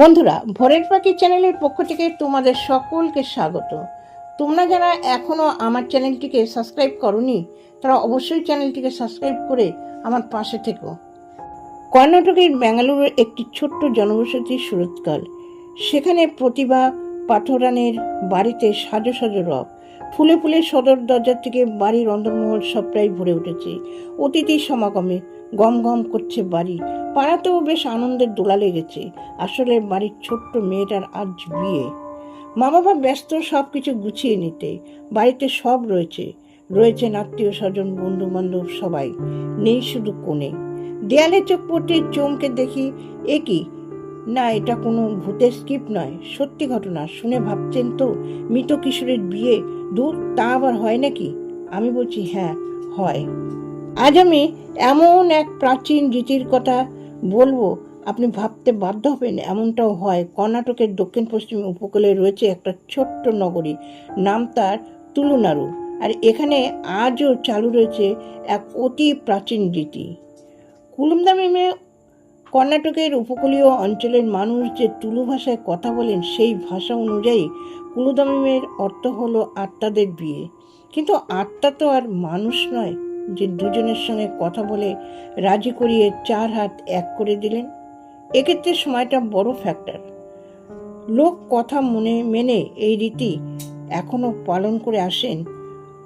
বন্ধুরা, ভোরের পাখি চ্যানেলের পক্ষ থেকে তোমাদের সকলকে স্বাগত। তোমরা যারা এখনও আমার চ্যানেলটিকে সাবস্ক্রাইব করনি, তারা অবশ্যই চ্যানেলটিকে সাবস্ক্রাইব করে আমার পাশে থেকো। কর্ণাটকের ব্যাঙ্গালুরুর একটি ছোট্ট জনবসতি সুরতকাল। সেখানে প্রতিভা পাঠরানের বাড়িতে সাজো সাজো রব। ফুলে ফুলে সদর দরজার থেকে বাড়ির অন্দরমহল সবটাই ভরে উঠেছে। অতিথি সমাগমে গম গম করছে বাড়ি। পাড়াতেও বেশ আনন্দের দোলা লেগেছে। আসলে বাড়ির ছোট্ট মেয়েটার আজ বিয়ে। মা বাবা ব্যস্ত সব কিছু গুছিয়ে নিতে। বাড়িতে সব রয়েছে। রয়েছেন আত্মীয় স্বজন বন্ধু বান্ধব সবাই। নেই শুধু কোণে দেয়ালে চোখ পড়তে চমকে দেখি, এ কি? না, এটা কোনো ভূতের স্কিপ নয়। সত্যি ঘটনা, শুনে ভাবছেন তো? মৃত কিশোরের বিয়ে? দূর, তা আবার হয় নাকি? আমি বলছি হ্যাঁ হয়। আজ আমি এমন এক প্রাচীন রীতির কথা বলব, আপনি ভাবতে বাধ্য হবেন, এমনটাও হয়। কর্ণাটকের দক্ষিণ পশ্চিম উপকূলে রয়েছে একটা ছোট্ট নগরী, নাম তার তুলুনাড়ু আর এখানে আজও চালু রয়েছে এক অতি প্রাচীন রীতি। কুলুমদামিমে কর্ণাটকের উপকূলীয় অঞ্চলের মানুষ যে তুলু ভাষায় কথা বলেন, সেই ভাষা অনুযায়ী কুলুদামিমের অর্থ হলো আত্মাদের বিয়ে। কিন্তু আত্মা তো আর মানুষ নয় যে দুজনের সঙ্গে কথা বলে রাজি করিয়ে চার হাত এক করে দিলেন। এক্ষেত্রে সময়টা বড় ফ্যাক্টর লোক কথা মনে মেনে এই রীতি এখনও পালন করে আসেন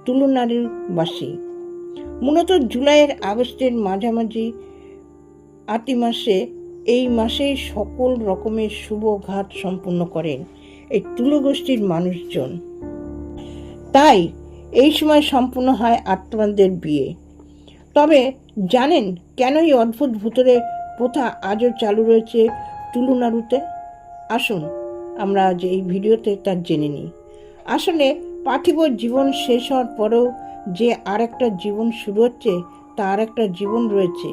তুলুনাড়ুর বাসী মূলত জুলাইয়ের আগস্টের মাঝামাঝি আতি মাসে এই মাসেই সকল রকমের শুভ ঘাট সম্পূর্ণ করেন এই তুলো গোষ্ঠীর মানুষজন। তাই এই সময় সম্পূর্ণ হয় আত্মাদের বিয়ে। তবে জানেন কেন এই অদ্ভুত ভূতরে প্রথা আজও চালু রয়েছে তুলুনাড়ুতে আসুন, আমরা আজ এই ভিডিওতে তা জেনে নিই। আসলে পার্থিব জীবন শেষ হওয়ার পরেও যে আরেকটা জীবন শুরু হচ্ছে তার একটা জীবন রয়েছে।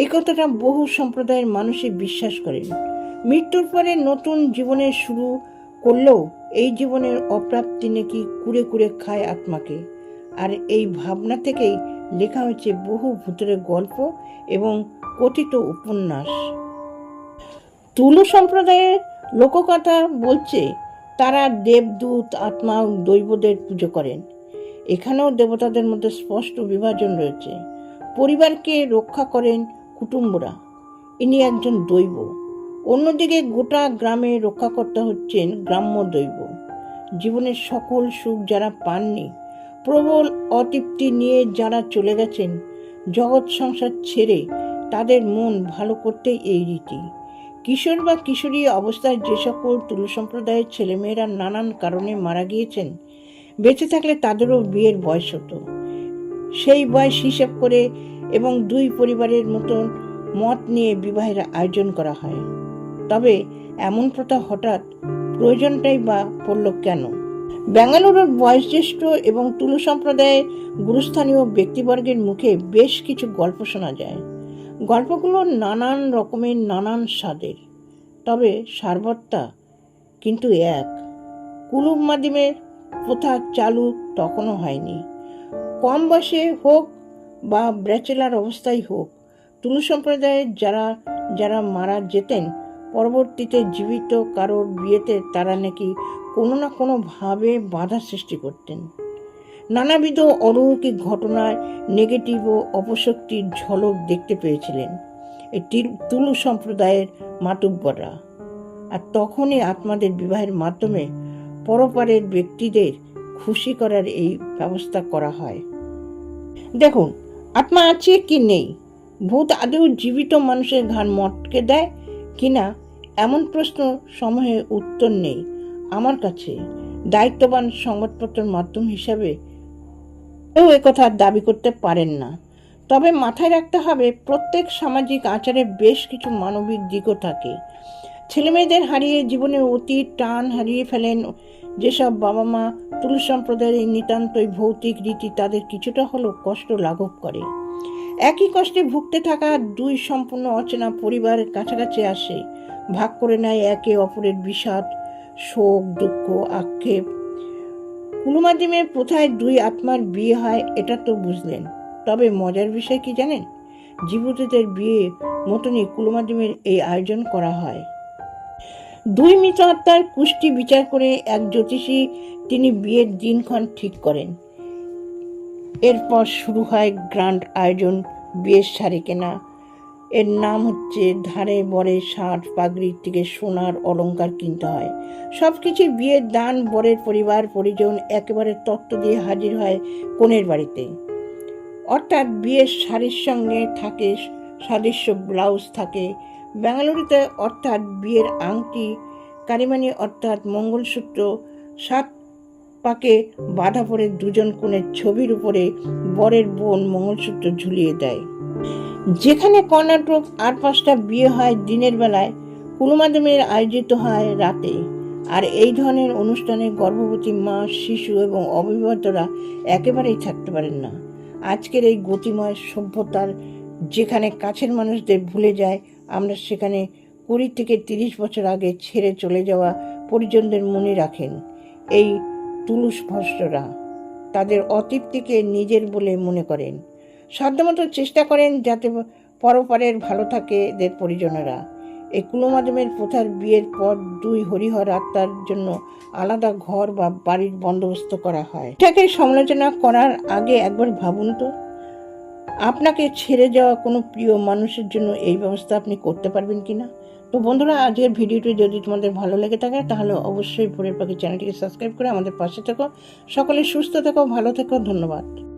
এই কথাটা বহু সম্প্রদায়ের মানুষই বিশ্বাস করেন। মৃত্যুর পরে নতুন জীবনের শুরু করলেও এই জীবনের অপ্রাপ্তি নাকি কুড়ে কুড়ে খায় আত্মাকে। আর এই ভাবনা থেকেই লেখা হয়েছে বহু ভূতের গল্প এবং কথিত উপন্যাস। তুলু সম্প্রদায়ের লোককথা বলছে, তারা দেবদূত, আত্মা দৈবদের পুজো করেন। এখানেও দেবতাদের মধ্যে স্পষ্ট বিভাজন রয়েছে। পরিবারকে রক্ষা করেন কুটুম্বরা। ইনি একজন দৈব। অন্যদিকে গোটা গ্রামে রক্ষাকর্তা হচ্ছেন গ্রাম্য দৈব। জীবনের সকল সুখ যারা পাননি, প্রবল অতৃপ্তি নিয়ে যারা চলে গেছেন, জগৎ সংসার ছেড়ে তাদের মন ভালো করতেই এই রীতি। কিশোর বা কিশোরী অবস্থায় যে সকল তুলু সম্প্রদায়ের ছেলেমেয়েরা নানান কারণে মারা গিয়েছেন, বেঁচে থাকলে তাদেরও বিয়ের বয়স হতো। সেই বয়স হিসেব করে এবং দুই পরিবারের মতন মত নিয়ে বিবাহের আয়োজন করা হয়। তবে এমন প্রথা হঠাৎ প্রয়োজনটাই বা পড়ল কেন? বেঙ্গালুরুর বয়োজ্যেষ্ঠ এবং তুলু সম্প্রদায়ের গুরুস্থানীয় ব্যক্তিবর্গের মুখে বেশ কিছু গল্প শোনা যায়। গল্পগুলো নানান রকমের, নানান স্বাদের। তবে সারবত্তা কিন্তু এক। কুলুব মাদিমের প্রথা চালু তখনও হয়নি। কম বয়সে হোক বা ব্যাচেলার অবস্থায় হোক তুলু সম্প্রদায়ের যারা যারা মারা যেতেন পরবর্তীতে জীবিত কারোর বিয়েতে তারা নাকি কোনো না কোনোভাবে বাধা সৃষ্টি করতেন। নানাবিধ অলৌকিক ঘটনায় নেগেটিভ ও অপশক্তির ঝলক দেখতে পেয়েছিলেন এই তুলু সম্প্রদায়ের মাতুব্বররা। আর তখনই আত্মাদের বিবাহের মাধ্যমে পরপারের ব্যক্তিদের খুশি করার এই ব্যবস্থা করা হয়। দেখুন, আত্মা আছে কি নেই? ভূত আদৌ জীবিত মানুষের ঘাড় মটকে দেয় কিনা এমন প্রশ্ন সমূহে উত্তর নেই। আমার কাছে দায়িত্ববান সংবাদপত্রের মাধ্যম হিসাবে কেউ একথা দাবি করতে পারেন না। তবে মাথায় রাখতে হবে, প্রত্যেক সামাজিক আচারে বেশ কিছু মানবিক দিকও থাকে। ছেলেমেয়েদের হারিয়ে জীবনের অতি টান হারিয়ে ফেলেন যেসব বাবা মা পুরুষ সম্প্রদায়ের এই নিতান্তই ভৌতিক রীতি তাদের কিছুটা হলেও কষ্ট লাঘব করে। একই কষ্টে ভুগতে থাকা দুই সম্পূর্ণ অচেনা পরিবারের কাছাকাছি আসে। ভাগ করে নেয় একে অপরের বিষাদ, শোক, দুঃখ, আক্ষেপ। কুলুমাদিমের প্রথায় দুই আত্মার বিয়ে হয়, এটা তো বুঝলেন। তবে মজার বিষয় কি জানেন? জীবিতদের বিয়ে মতনই কুলুমাদিমের এই আয়োজন করা হয়। দুই মৃত আত্মার কুষ্টি বিচার করে এক জ্যোতিষী তিনি বিয়ের দিনক্ষণ ঠিক করেন। এরপর শুরু হয় গ্রান্ড আয়োজন, বিয়ের শাড়ি কেনা এর নাম হচ্ছে ধারে বরে ষাট, পাগড়ির থেকে সোনার অলংকার কিনতে হয়। সব কিছু বিয়ের দান, বরের পরিবার, পরিজন একেবারে তত্ত্ব দিয়ে হাজির হয় কনের বাড়িতে। অর্থাৎ বিয়ের শাড়ির সঙ্গে থাকে, সাদৃশ্য ব্লাউজ থাকে। বেঙ্গালুরুতে অর্থাৎ বিয়ের আংটি, কারিমানি অর্থাৎ মঙ্গলসূত্র, সাত পাকে বাধা পড়ে দুজন কোণের ছবির উপরে বরের বোন মঙ্গলসূত্র ঝুলিয়ে দেয়। যেখানে কর্ণাটক আর পাঁচটা বিয়ে হয় দিনের বেলায় কুলমাদমের আয়োজিত হয় রাতে। আর এই ধরনের অনুষ্ঠানে গর্ভবতী মা, শিশু এবং অবিবাহিতরা একেবারেই থাকতে পারেন না। আজকের এই গতিময় সভ্যতার যেখানে কাছের মানুষদের ভুলে যায়, আমরা সেখানে কুড়ি থেকে তিরিশ বছর আগে ছেড়ে চলে যাওয়া পরিজনদের মনে রাখেন। এই তুলুস ভস্টরা তাদের অতৃপ্তিকে নিজের বলে মনে করেন। সাধ্যমতো চেষ্টা করেন যাতে পরপারের ভালো থাকে এদের পরিজনেরা। এই কুলমাদমের প্রথার বিয়ের পর দুই হরিহর আত্মার জন্য আলাদা ঘর বা বাড়ির বন্দোবস্ত করা হয়। এটাকে সমালোচনা করার আগে একবার ভাবুন তো, আপনাকে ছেড়ে যাওয়া কোনো প্রিয় মানুষের জন্য এই ব্যবস্থা আপনি করতে পারবেন কি না তো বন্ধুরা, আজকের ভিডিওটি যদি তোমাদের ভালো লেগে থাকে, তাহলে অবশ্যই ভোরের পাখি চ্যানেলটিকে সাবস্ক্রাইব করে আমাদের পাশে থেকো। সকলে সুস্থ থেকো, ভালো থেকো, ধন্যবাদ।